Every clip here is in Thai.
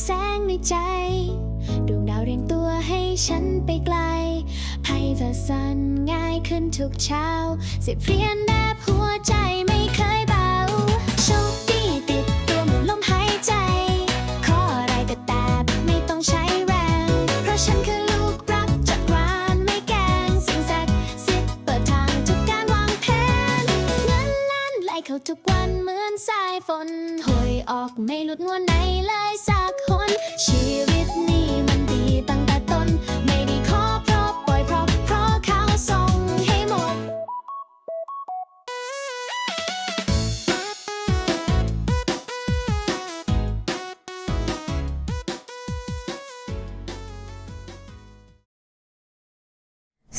แสงในใจ ดวงดาวเรียงตัวให้ฉันไปไกลให้เธอสั่นง่ายขึ้นทุกเช้า สิบเรียนแนบหัวใจไม่เคยเบาโชคดีติดตัวเหมือนลมหายใจ ขออะไรก็แต่ไม่ต้องใช้แรง เพราะฉันคือลูกรักจากรานไม่แกงสิ่งศักดิ์สิทธิ์เปิดทางทุกการวางแผน เงินล้านไหลเข้าทุกวันเหมือนสายฝนหวยออกไม่หลุดงวด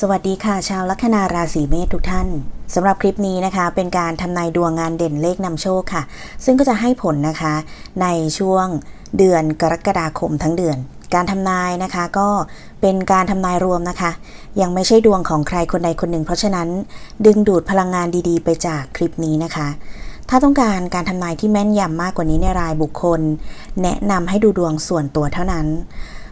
สวัสดีค่ะ ชาวลัคนาราศีเมษทุกท่านสำหรับคลิปนี้นะคะเป็นการทำนายดวงงานเด่นเลขนำโชคค่ะ ซึ่งก็จะให้ผลนะคะในช่วงเดือนกรกฎาคมทั้งเดือน การทำนายนะคะก็เป็นการทำนายรวมนะคะ ยังไม่ใช่ดวงของใครคนใดคนหนึ่ง เพราะฉะนั้นดึงดูดพลังงานดีๆ ไปจากคลิปนี้นะคะ ถ้าต้องการการทำนายที่แม่นยำมากกว่านี้ในรายบุคคล แนะนำให้ดูดวงส่วนตัวเท่านั้น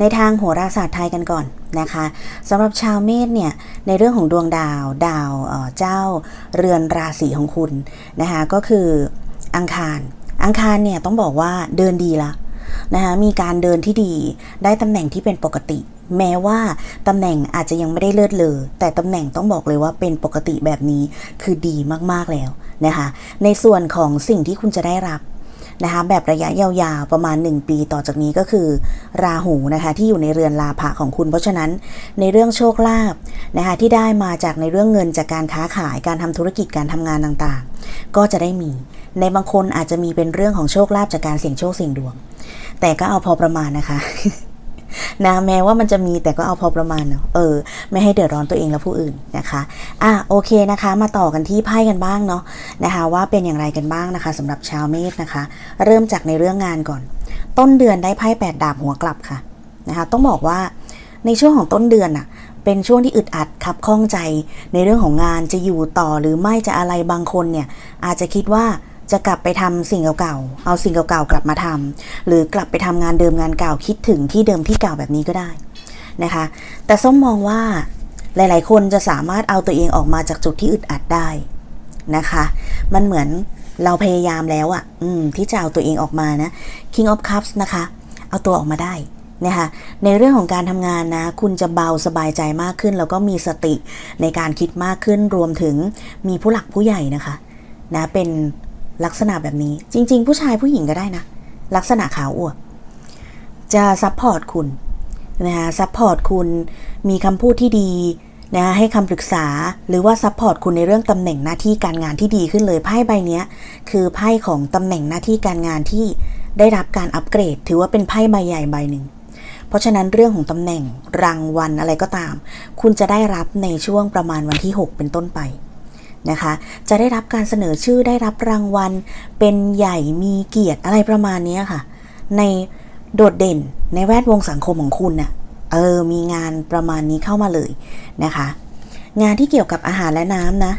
ในทางโหราศาสตร์ไทยกันก่อนนะคะสำหรับชาวเมษเนี่ยในเรื่องของดวงดาวดาวเจ้าเรือนราศีของคุณนะคะก็คืออังคาร อังคารเนี่ยต้องบอกว่าเดินดีละนะคะมีการเดินที่ดีได้ตำแหน่งที่เป็นปกติ แม้ว่าตำแหน่งอาจจะยังไม่ได้เลิศเลอแต่ตำแหน่งต้องบอกเลยว่าเป็นปกติแบบนี้คือดีมากๆแล้วนะคะในส่วนของสิ่งที่คุณจะได้รับ นะคะแบบระยะยาวๆประมาณ 1 ปีต่อจากนี้ก็คือ ราหูนะคะที่อยู่ในเรือนลาภะของคุณ เพราะฉะนั้นในเรื่องโชคลาภนะคะที่ได้มาจากในเรื่องเงินจากการค้าขายการทำธุรกิจการทำงานต่างๆ ก็จะได้มี ในบางคนอาจจะมีเป็นเรื่องของโชคลาภจากการเสี่ยงโชคเสี่ยงดวง แต่ก็เอาพอประมาณนะคะ นะแม้ว่ามันจะมีแต่ก็เอาพอประมาณเออ ไม่ให้เดือดร้อนตัวเองและผู้อื่นนะคะอะโอเคนะคะ มาต่อกันที่ไพ่กันบ้างเนาะนะคะ ว่าเป็นอย่างไรกันบ้างนะคะสำหรับชาวเมษนะคะ เริ่มจากในเรื่องงานก่อน ต้นเดือนได้ไพ่แปดดาบหัวกลับค่ะนะคะ ต้องบอกว่าในช่วงของต้นเดือนน่ะเป็นช่วงที่อึดอัดขับข้องใจในเรื่องของงานจะอยู่ต่อหรือไม่จะอะไรบางคนเนี่ยอาจจะคิดว่า จะกลับไปทำสิ่งเก่าๆ เอาสิ่งเก่าๆกลับมาทำหรือกลับไปทำงานเดิมงานเก่าคิดถึงที่เดิมที่เก่าแบบนี้ก็ได้นะคะ แต่ส้มมองว่าหลาย ๆ คนจะสามารถเอาตัวเองออกมาจากจุดที่อึดอัดได้นะคะ มันเหมือนเราพยายามแล้วอะ่ะที่จะเอาตัวเองออกมานะ King of Cups นะคะ เอาตัวออกมาได้นะคะในเรื่องของการทำงานนะ คุณจะเบาสบายใจมากขึ้น แล้วก็มีสติในการคิดมากขึ้นรวมถึงมีผู้หลักผู้ใหญ่นะคะนะเป็น ลักษณะแบบนี้จริง ๆ ผู้ชายผู้หญิงก็ได้นะ ลักษณะขาวอวบจะซัพพอร์ตคุณนะคะซัพพอร์ตคุณมีคำพูดที่ดีนะคะให้คำปรึกษาหรือว่าซัพพอร์ตคุณในเรื่องตำแหน่งหน้าที่การงานที่ดีขึ้นเลยไพ่ใบนี้คือไพ่ของตำแหน่งหน้าที่การงานที่ได้รับการอัปเกรด ถือว่าเป็นไพ่ใบใหญ่ใบหนึ่งเพราะฉะนั้นเรื่องของตำแหน่งรางวัลอะไรก็ตาม คุณจะได้รับในช่วงประมาณวันที่ 6 เป็นต้นไป นะคะ จะได้รับการเสนอชื่อได้รับรางวัล เป็นใหญ่มีเกียรติอะไรประมาณนี้ค่ะ ในโดดเด่นในแวดวงสังคมของคุณน่ะเออมีงานประมาณนี้เข้ามาเลยนะคะ งานที่เกี่ยวกับอาหารและน้ำนะ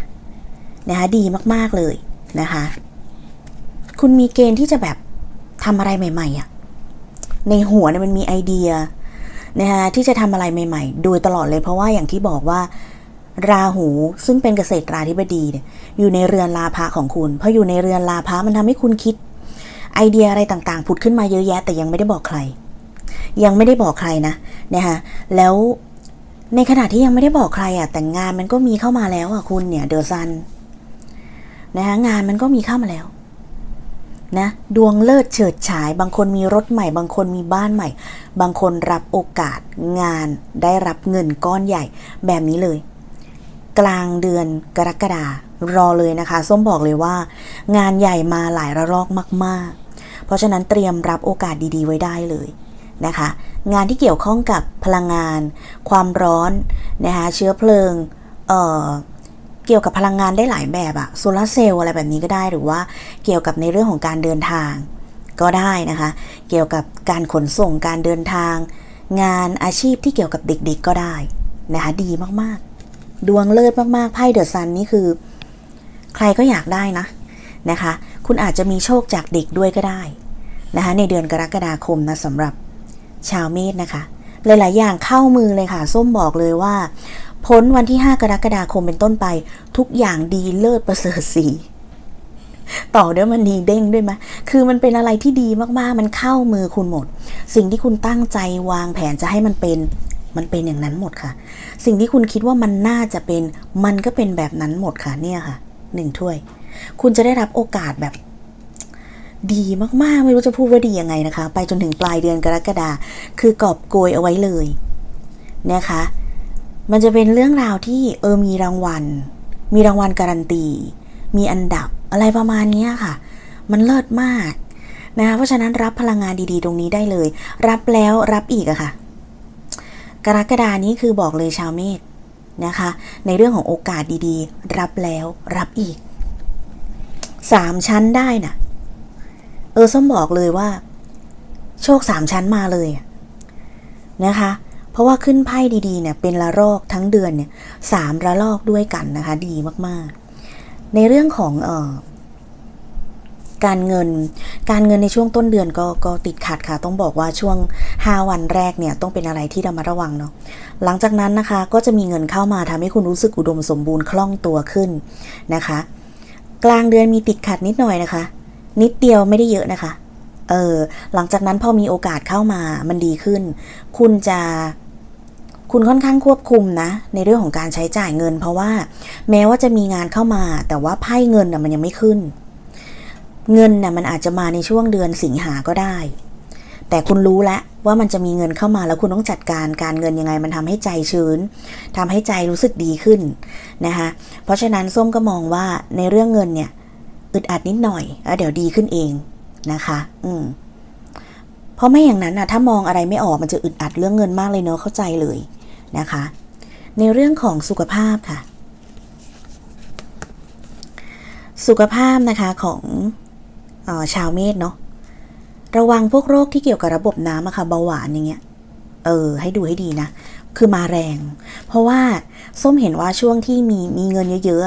นะคะดีมากๆเลยนะคะ คุณมีเกณฑ์ที่จะแบบทำอะไรใหม่ๆอะ่ะในหัวเนี่ยมันมีไอเดียนะคะที่จะทำอะไรใหม่ ๆ โดยตลอดเลยเพราะว่าอย่างที่บอกว่า ราหูซึ่งเป็นเกษตราธิบดีเนี่ยอยู่ในเรือนลาภะของคุณพออยู่ในเรือนลาภะมันทำให้คุณคิด ไอเดียอะไรต่างๆ ผุดขึ้นมาเยอะแยะ แต่ยังไม่ได้บอกใคร ยังไม่ได้บอกใครนะนะคะแล้วในขณะที่ยังไม่ได้บอกใครอะแต่งานมันก็มีเข้ามาแล้วอะคุณเนี่ยเดอซันนะคะงานมันก็มีเข้ามาแล้วนะดวงเลิศเฉิดฉาย บางคนมีรถใหม่ บางคนมีบ้านใหม่ บางคนรับโอกาสงานได้รับเงินก้อนใหญ่แบบนี้เลย กลางเดือนกรกฎารอเลยนะคะ ส้มบอกเลยว่า งานใหญ่มาหลายระลอกมาก ๆ เพราะฉะนั้นเตรียมรับโอกาสดี ๆ ไว้ได้เลยนะคะ งานที่เกี่ยวข้องกับพลังงาน ความร้อนนะคะเชื้อเพลิงเอ่อเกี่ยวกับพลังงานได้หลายแบบอะโซลาร์เซลล์อะไรแบบนี้ก็ได้หรือว่าเกี่ยวกับในเรื่องของการเดินทางก็ได้นะคะ เกี่ยวกับการขนส่งการเดินทาง งานอาชีพที่เกี่ยวกับเด็กๆก็ได้นะคะดีมากๆ ดวงเลิศมากๆไพ่เดอะซันนี่คือ ใครก็อยากได้นะนะคะ คุณอาจจะมีโชคจากเด็กด้วยก็ได้นะคะ ในเดือนกรกฎาคมนะสำหรับชาวเมษนะคะ หลาย ๆ อย่างเข้ามือเลยค่ะ ส้มบอกเลยว่า พ้นวันที่ 5 กรกฎาคมเป็นต้นไป ทุกอย่างดีเลิศประเสริฐสีต่อด้วยมันดีเด้งด้วยไหมคือมันเป็นอะไรที่ดีมากๆ มันเข้ามือคุณหมด สิ่งที่คุณตั้งใจวางแผนจะให้มันเป็น มันเป็นอย่างนั้นหมดค่ะ สิ่งที่คุณคิดว่ามันน่าจะเป็น มันก็เป็นแบบนั้นหมดค่ะเนี่ยค่ะหนึ่งถ้วย คุณจะได้รับโอกาสแบบ ดีมากๆ ไม่รู้จะพูดว่าดียังไงนะคะ ไปจนถึงปลายเดือนกรกฎาคือกอบโกยเอาไว้เลยนะคะ มันจะเป็นเรื่องราวที่เออมีรางวัล มีรางวัลการันตี มีอันดับอะไรประมาณนี้ค่ะ มันเลิศมากนะคะเพราะฉะนั้นรับพลังงานดีๆ ตรงนี้ได้เลย รับแล้วรับอีกอะค่ะ กรกฎานี้คือบอกเลยชาวเมษนะคะ ในเรื่องของโอกาสดีๆ รับแล้วรับอีกสามชั้นได้น่ะ เออส้มบอกเลยว่า โชคสามชั้นมาเลยนะคะ เพราะว่าขึ้นไพ่ดีๆเนี่ยเป็นละลอกทั้งเดือนเนี่ยสามระลอกด้วยกันนะคะ ดีมากๆ ในเรื่องของเออ การเงิน การเงินในช่วงต้นเดือนก็ก็ติดขัดค่ะ ต้องบอกว่าช่วง 5 วันแรกเนี่ยต้องเป็นอะไรที่เรามาระวังเนาะ หลังจากนั้นนะคะก็จะมีเงินเข้ามาทำให้คุณรู้สึกอุดมสมบูรณ์คล่องตัวขึ้นนะคะ กลางเดือนมีติดขัดนิดหน่อยนะคะ นิดเดียวไม่ได้เยอะนะคะ เออหลังจากนั้นพอมีโอกาสเข้ามามันดีขึ้น คุณจะคุณค่อนข้างควบคุมนะ ในเรื่องของการใช้จ่ายเงิน เพราะว่าแม้ว่าจะมีงานเข้ามา แต่ว่าไพ่เงินน่ะมันยังไม่ขึ้น เงินน่ะมันอาจจะมาในช่วงเดือนสิงหาก็ได้ แต่คุณรู้แล้วว่ามันจะมีเงินเข้ามาแล้วคุณต้องจัดการการเงินยังไงมันทำให้ใจชื้นทำให้ใจรู้สึกดีขึ้นนะคะเพราะฉะนั้นส้มก็มองว่าในเรื่องเงินเนี่ยอึดอัดนิดหน่อยแล้วเดี๋ยวดีขึ้นเองนะคะ อืมเพราะไม่อย่างนั้นนะถ้ามองอะไรไม่ออกมันจะอึดอัดเรื่องเงินมากเลยเนอะเข้าใจเลยนะคะ ในเรื่องของสุขภาพค่ะ สุขภาพนะคะของ ชาวเมษเนาะระวังพวกโรคที่เกี่ยวกับระบบน้ำอะค่ะเบาหวานอย่างเงี้ยเออ ให้ดูให้ดีนะ คือมาแรง เพราะว่าส้มเห็นว่าช่วงที่มีมีเงินเยอะ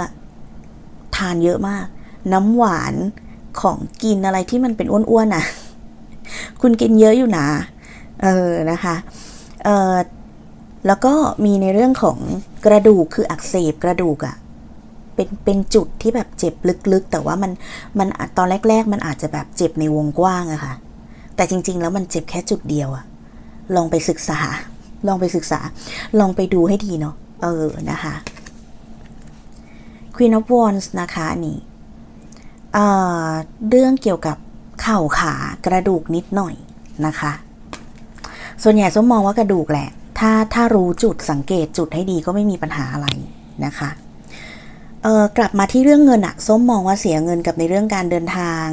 ๆทานเยอะมาก น้ำหวานของกินอะไรที่มันเป็นอ้วนๆน่ะ คุณกินเยอะอยู่นะเออนะคะเออแล้วก็มีในเรื่องของกระดูกคืออักเสบกระดูกอะ เป็นเป็นจุดที่แบบเจ็บลึกๆ แต่ว่ามันมันตอนแรก ๆ มันอาจจะแบบเจ็บในวงกว้างอะค่ะ แต่จริง ๆ แล้วมันเจ็บแค่จุดเดียวอะลองไปศึกษา ลองไปศึกษา ลองไปดูให้ดีเนาะเออนะคะ Queen of Wands นะคะนนี้เอ่อเรื่องเกี่ยวกับเข่าขากระดูกนิดหน่อยนะคะ ส่วนใหญ่ส้มมองว่ากระดูกแหละ ถ้าถ้ารู้จุดสังเกตจุดให้ดีก็ไม่มีปัญหาอะไรนะคะ เออกลับมาที่เรื่องเงินอะส้มมองว่าเสียเงินกับในเรื่องการเดินทาง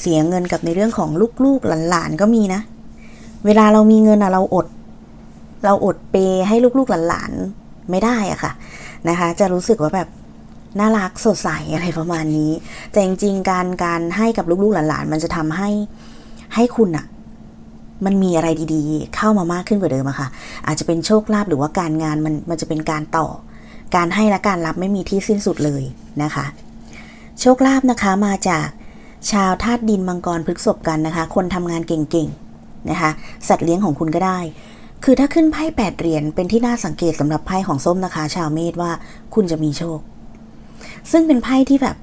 เสียเงินกับในเรื่องของลูกๆหลานๆก็มีนะ เวลาเรามีเงินอะเราอด เราอดเปย์ให้ลูกๆหลานๆไม่ได้อะค่ะนะคะ จะรู้สึกว่าแบบน่ารักสดใสอะไรประมาณนี้ แต่จริงๆการการให้กับลูกๆหลานๆมันจะทำให้ให้คุณอะมันมีอะไรดีๆ เข้ามามากขึ้นกว่าเดิมอะค่ะ อาจจะเป็นโชคลาภหรือว่าการงานมันมันจะเป็นการต่อ การให้และการรับไม่มีที่สิ้นสุดเลยนะคะ โชคลาภนะคะมาจากชาวธาตุดินมังกรพฤกษบกันนะคะ คนทำงานเก่งๆนะคะ สัตว์เลี้ยงของคุณก็ได้ คือถ้าขึ้นไพ่แปดเหรียญเป็นที่น่าสังเกตสำหรับไพ่ของส้มนะคะ ชาวเมษว่าคุณจะมีโชค ซึ่งเป็นไพ่ที่แบบ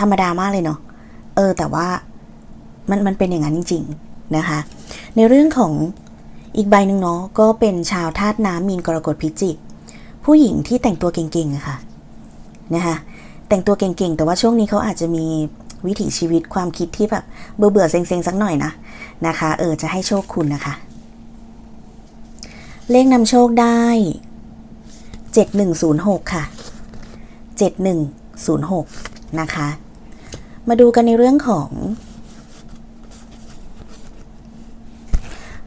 ธรรมดามากเลยเนาะเออ แต่ว่ามันมันเป็นอย่างนั้นจริง ๆนะคะ ในเรื่องของอีกใบหนึ่งเนาะก็เป็นชาวธาตุน้ำมีนกรกฎพิจิก ผู้หญิงที่แต่งตัวเก่งๆอะค่ะนะคะแต่งตัวเก่งๆ แต่ว่าช่วงนี้เขาอาจจะมีวิถีชีวิตความคิดที่แบบเบื่อเบื่อๆเซ็งๆ สักหน่อยนะนะคะเออจะให้โชคคุณนะคะ เลขนำโชคได้ 7106 ค่ะ 7106 นะคะ มาดูกันในเรื่องของ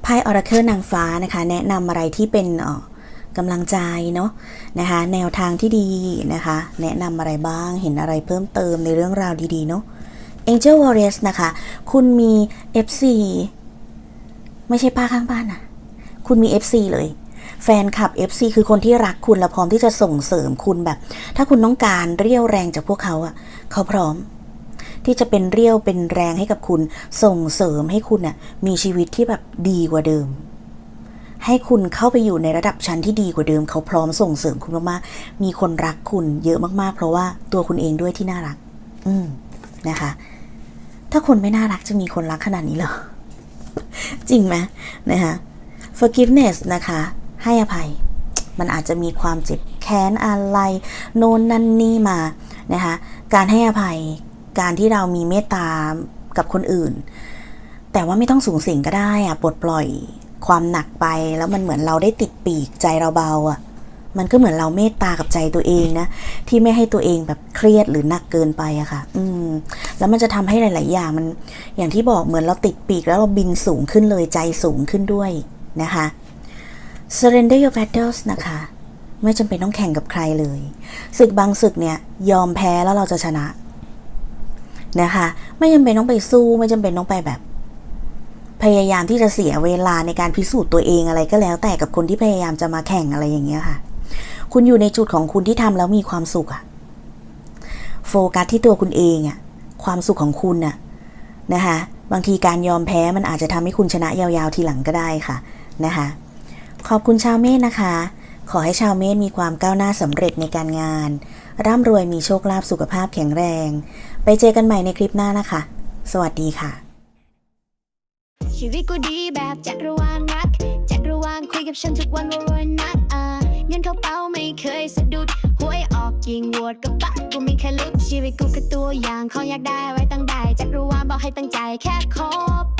ไพ่ออราเคิลนางฟ้านะคะ แนะนำอะไรที่เป็นเอ่อ กำลังใจเนาะนะคะ แนวทางที่ดีนะคะ แนะนำอะไรบ้างเห็นอะไรเพิ่มเติมในเรื่องราวดีๆเนาะ Angel Warriors นะคะ คุณมี FC ไม่ใช่ป้าข้างบ้านนะคุณมี FC เลยแฟนคลับ FC คือคนที่รักคุณและพร้อมที่จะส่งเสริมคุณแบบ ถ้าคุณต้องการเรี่ยวแรงจากพวกเขาอะเขาพร้อม ที่จะเป็นเรี่ยวเป็นแรงให้กับคุณส่งเสริมให้คุณน่ะมีชีวิตที่แบบดีกว่าเดิม ให้คุณเข้าไปอยู่ในระดับชั้นที่ดีกว่าเดิม เขาพร้อมส่งเสริมคุณมากๆ มีคนรักคุณเยอะมากๆ เพราะว่าตัวคุณเองด้วยที่น่ารัก อืมนะคะ ถ้าคนไม่น่ารักจะมีคนรักขนาดนี้เหรอ จริงไหมนะคะ forgiveness นะคะ ให้อภัย มันอาจจะมีความเจ็บแค้นอะไร โน่นนั่นนี่มานะคะ การให้อภัย การที่เรามีเมตตากับคนอื่น แต่ว่าไม่ต้องสูงสิงก็ได้อะปลดปล่อย ความหนักไปแล้วมันเหมือนเราได้ติดปีกใจเราเบาอะมันก็เหมือนเราเมตตากับใจตัวเองนะ ที่ไม่ให้ตัวเองแบบเครียดหรือหนักเกินไปอะค่ะ อืม แล้วมันจะทำให้หลาย ๆ อย่างมัน อย่างที่บอกเหมือนเราติดปีกแล้วเราบินสูงขึ้นเลยใจสูงขึ้นด้วยนะคะ surrender your battles นะคะ ไม่จำเป็นต้องแข่งกับใครเลยศึกบางศึกเนี่ย ยอมแพ้แล้วเราจะชนะนะคะ ไม่จำเป็นต้องไปสู้ไม่จำเป็นต้องไปแบบ พยายามที่จะเสียเวลาในการพิสูจน์ตัวเองอะไรก็แล้ว แต่กับคนที่พยายามจะมาแข่งอะไรอย่างเงี้ยค่ะ คุณอยู่ในจุดของคุณที่ทำแล้วมีความสุขอะโฟกัสที่ตัวคุณเองอะความสุขของคุณอะนะคะบางทีการยอมแพ้มันอาจจะทำให้คุณชนะยาวๆทีหลังก็ได้ค่ะนะคะขอบคุณชาวเมษนะคะ ขอให้ชาวเมษมีความก้าวหน้าสำเร็จในการงาน ร่ำรวยมีโชคลาภสุขภาพแข็งแรง ไปเจอกันใหม่ในคลิปหน้านะคะ สวัสดีค่ะ ชีวิตกูดีแบบจักรวาลรัก จักรวาลคุยกับฉันทุกวันว่าวันนัดอ่าเงินเข้าเป้าไม่เคยสะดุดหวยออกยิงโหวดกับปักกูไม่เคยลุกชีวิตกูคือตัวอย่างของอยากได้ไว้ตั้งได้จักรวาลบอกให้ตั้งใจแค่คบ